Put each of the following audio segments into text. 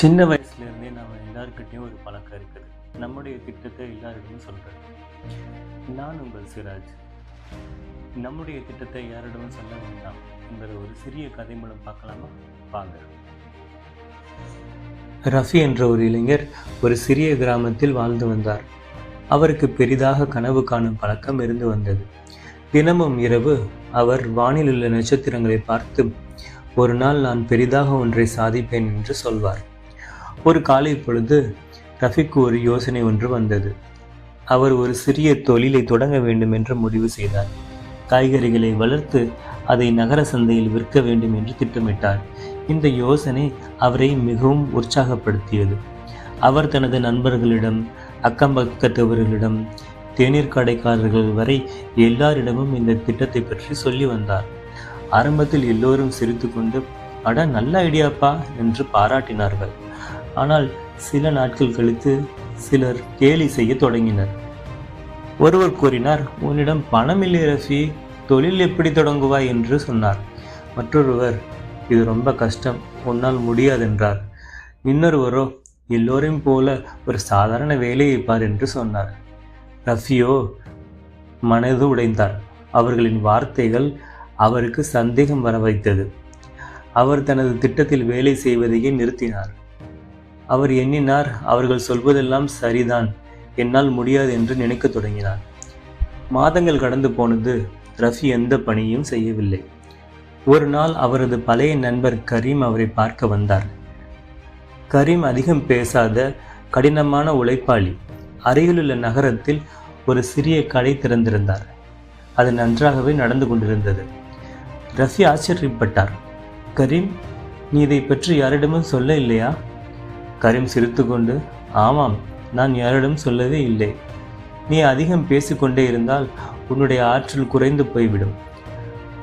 சின்ன வயசுலேருந்தே நம்ம எல்லாருக்கிட்டையும் ஒரு பழக்கம் இருக்குது. நம்முடைய திட்டத்தை எல்லாரிடமும் சொல்கிறேன் நான் உங்கள் சிராஜ். நம்முடைய திட்டத்தை யாரிடமும் சொல்ல வேண்டாம். என்கிற ஒரு சிறிய கதை மூலம் பார்க்கலாமா? வாங்க. ரஃபி என்ற ஒரு இளைஞர் ஒரு சிறிய கிராமத்தில் வாழ்ந்து வந்தார். அவருக்கு பெரிதாக கனவு காணும் பழக்கம் இருந்து வந்தது. தினமும் இரவு அவர் வானில் உள்ள நட்சத்திரங்களை பார்த்து ஒரு நாள் நான் பெரிதாக ஒன்றை சாதிப்பேன் என்று சொல்வார். ஒரு காலை பொழுது ரஃபிக்கு ஒரு யோசனை ஒன்று வந்தது. அவர் ஒரு சிறிய தொழிலை தொடங்க வேண்டும் என்று முடிவு செய்தார். காய்கறிகளை வளர்த்து அதை நகர சந்தையில் விற்க வேண்டும் என்று திட்டமிட்டார். இந்த யோசனை அவரை மிகவும் உற்சாகப்படுத்தியது. அவர் தனது நண்பர்களிடம் அக்கம் பக்கத்தவர்களிடம் தேநீர் கடைக்காரர்கள் வரை எல்லாரிடமும் இந்த திட்டத்தை பற்றி சொல்லி வந்தார். ஆரம்பத்தில் எல்லோரும் சிரித்துக்கொண்டு அட நல்ல ஐடியாப்பா என்று பாராட்டினார்கள். ஆனால் சில நாட்கள் கழித்து சிலர் கேலி செய்ய தொடங்கினர். ஒருவர் கூறினார் உன்னிடம் பணம் இல்லை ரஃபி தொழில் எப்படி தொடங்குவாய்? என்று சொன்னார். மற்றொருவர் இது ரொம்ப கஷ்டம் உன்னால் முடியாதென்றார். இன்னொருவரோ எல்லோரையும் போல ஒரு சாதாரண வேலையை பார் என்று சொன்னார். ரஃபியோ மனது உடைந்தார். அவர்களின் வார்த்தைகள் அவருக்கு சந்தேகம் வர வைத்தது. அவர் தனது திட்டத்தில் வேலை செய்வதையே நிறுத்தினார். அவர் எண்ணினார் அவர்கள் சொல்வதெல்லாம் சரிதான். என்னால் முடியாது என்று நினைக்கத் தொடங்கினார். மாதங்கள் கடந்து போனது ரஃபி எந்த பணியும் செய்யவில்லை. ஒரு நாள் அவரது பழைய நண்பர் கரீம் அவரை பார்க்க வந்தார். கரீம் அதிகம் பேசாத கடினமான உழைப்பாளி. அருகிலுள்ள நகரத்தில் ஒரு சிறிய கடை திறந்திருந்தார். அது நன்றாகவே நடந்து கொண்டிருந்தது. ரஃபி ஆச்சரியப்பட்டார். கரீம் நீ இதை பற்றி யாரிடமும் சொல்ல இல்லையா? கரீம் சிரித்துக்கொண்டு ஆமாம் நான் யாரிடம் சொல்லவே இல்லை. நீ அதிகம் பேசிக்கொண்டே இருந்தால் உன்னுடைய ஆற்றல் குறைந்து போய்விடும்.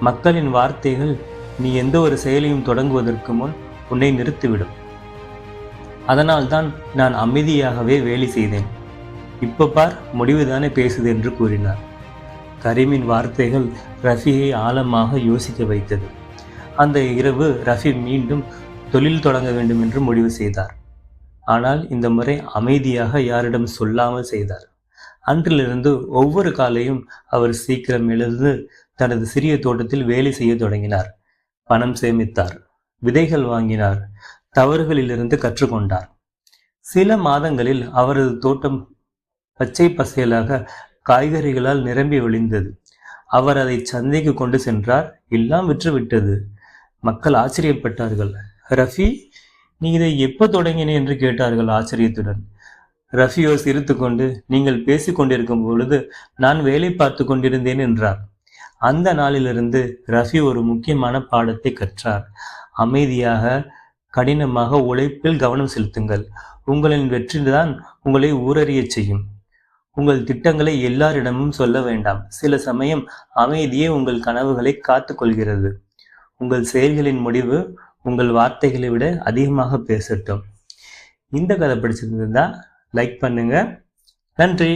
மக்களின் வார்த்தைகள் நீ எந்த ஒரு செயலையும் தொடங்குவதற்கு முன் உன்னை நிறுத்திவிடும். அதனால்தான் நான் அமைதியாகவே வேலை செய்தேன். இப்போ பார் முடிவுதானே பேசுது என்று கூறினார். கரீமின் வார்த்தைகள் ரஃபியை ஆழமாக யோசிக்க வைத்தது. அந்த இரவு ரஃபி மீண்டும் தொழில் தொடங்க வேண்டும் என்று முடிவு செய்தார். ஆனால் இந்த முறை அமைதியாக யாரிடம் சொல்லாமல் செய்தார். அன்றிலிருந்து ஒவ்வொரு காலையும் அவர் சீக்கிரம் எழுந்து தனது சிறிய தோட்டத்தில் வேலை செய்ய தொடங்கினார். பணம் சேமித்தார் விதைகள் வாங்கினார் தவறுகளிலிருந்து கற்றுக்கொண்டார். சில மாதங்களில் அவரது தோட்டம் பச்சை பசேலாக காய்கறிகளால் நிரம்பி வழிந்தது அவர் அதை சந்தைக்கு கொண்டு சென்றார் எல்லாம் விற்றுவிட்டது. மக்கள் ஆச்சரியப்பட்டார்கள். ரஃபி நீ இதை எப்போ தொடங்கின என்று கேட்டார்கள் ஆச்சரியத்துடன். ரஃபியோ சிரித்துக்கொண்டு நீங்கள் பேசிக் கொண்டிருக்கும் பொழுது நான் வேலை பார்த்து கொண்டிருந்தேன் என்றார். அந்த நாளிலிருந்து ரஃபி ஒரு முக்கியமான பாடத்தை கற்றார். அமைதியாக கடினமாக உழைப்பில் கவனம் செலுத்துங்கள். உங்களின் வெற்றிதான் உங்களை ஊரறியச் செய்யும். உங்கள் திட்டங்களை எல்லாரிடமும் சொல்ல வேண்டாம். சில சமயம் அமைதியே உங்கள் கனவுகளை காத்துக்கொள்கிறது உங்கள் செயல்களின் முடிவு உங்கள் வார்த்தைகளை விட அதிகமாக பேசட்டும். இந்த கதை பிடிச்சிருந்தா லைக் பண்ணுங்க. நன்றி.